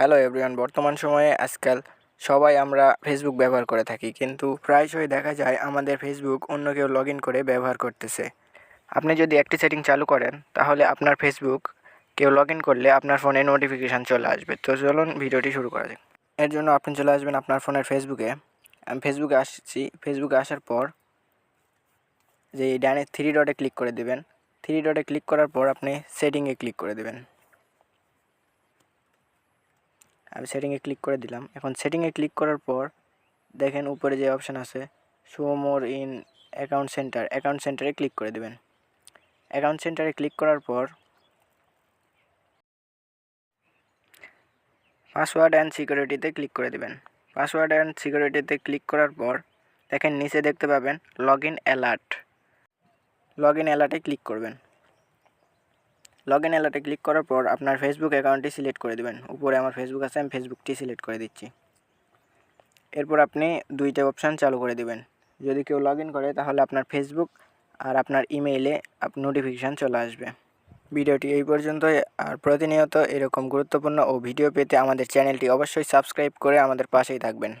Hello everyone বর্তমান সময়ে আজকাল সবাই আমরা ফেসবুক ব্যবহার করে থাকি, কিন্তু প্রায়শই দেখা যায় আমাদের ফেসবুক অন্য কেউ লগ ইন করে ব্যবহার করতেছে। আপনি যদি একটি সেটিং চালু করেন, তাহলে আপনার ফেসবুক কেউ লগ ইন করলে আপনার ফোনে নোটিফিকেশান চলে আসবে। তো চলুন ভিডিওটি শুরু করা যাক। এর জন্য আপনি চলে আসবেন আপনার ফোনের ফেসবুকে আমি ফেসবুকে আসছি। ফেসবুকে আসার পর যে ডানে থ্রি ডটে ক্লিক করে দেবেন। থ্রি ডটে ক্লিক করার পর আপনি সেটিংয়ে ক্লিক করে দেবেন। আমি সেটিংয়ে ক্লিক করে দিলাম। এখন সেটিংয়ে ক্লিক করার পর দেখেন উপরে যে অপশান আছে show more in account centre account সেন্টারে ক্লিক করে দেবেন। অ্যাকাউন্ট সেন্টারে ক্লিক করার পর পাসওয়ার্ড অ্যান্ড সিকিউরিটিতে ক্লিক করে দেবেন। পাসওয়ার্ড অ্যান্ড সিকিউরিটিতে ক্লিক করার পর দেখেন নিচে দেখতে পাবেন log in alert log in অ্যালার্টে click করবেন। লগ ইন অ্যালার্টে ক্লিক করার পর আপনার ফেসবুক অ্যাকাউন্টটি সিলেক্ট করে দেবেন। উপরে আমার ফেসবুক আছে, আমি ফেসবুকটি সিলেক্ট করে দিচ্ছি। এরপর আপনি দুইটা অপশান চালু করে দিবেন। যদি কেউ লগ করে, তাহলে আপনার ফেসবুক আর আপনার ইমেইলে নোটিফিকেশান চলে আসবে। ভিডিওটি এই পর্যন্তই। আর প্রতিনিয়ত এরকম গুরুত্বপূর্ণ ও ভিডিও পেতে আমাদের চ্যানেলটি অবশ্যই সাবস্ক্রাইব করে আমাদের পাশেই থাকবেন।